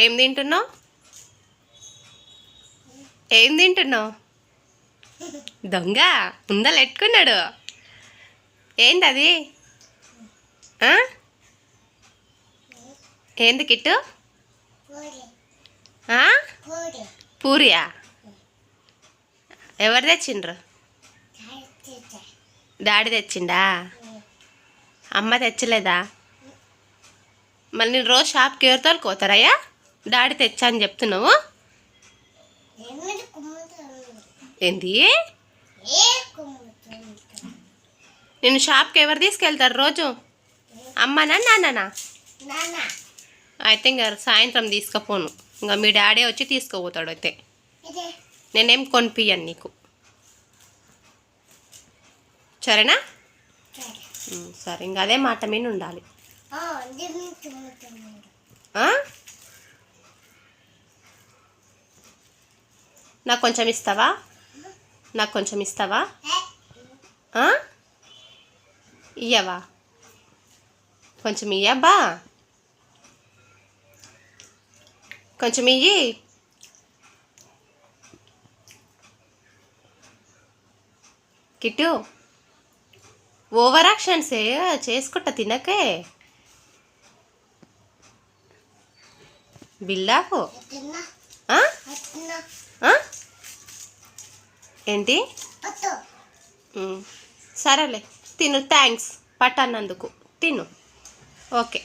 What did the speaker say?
ఏం తింటున్నావు? ఏం తింటున్నావు? దొంగ ఉందలు ఎట్టుకున్నాడు ఏంది అది? ఏంది కిట్టు? పూరియా? ఎవరు తెచ్చిండ్రు? డాడీ తెచ్చిండా? అమ్మ తెచ్చలేదా? మళ్ళీ నేను రోజు షాప్కి ఎవరితో పోతారయ్యా? డాడీ తెచ్చా అని చెప్తున్నావు ఏంది? నేను షాప్కి ఎవరు తీసుకెళ్తారు రోజు? అమ్మనా నాన్ననా? అయితే ఇంకా సాయంత్రం తీసుకుపోను. ఇంకా మీ డాడీ వచ్చి తీసుకుపోతాడు అయితే. నేనేం కొనిపియ్యను నీకు. సరేనా? సరే. ఇంకా అదే మాట మీద ఉండాలి. నాకు కొంచెం ఇస్తావా? నాకు కొంచెం ఇస్తావా? ఇయ్యవా? కొంచెం ఇయ్యబ్బా కొంచెం ఇయ్యి. కిట్టు ఓవర్ యాక్షన్స్ చేసుకుంటా తినకే. బిల్లాకు ఆ? ఏంటి? సరేలే. తిను థ్యాంక్స్ పట్టన్నందుకు తిను. ఓకే.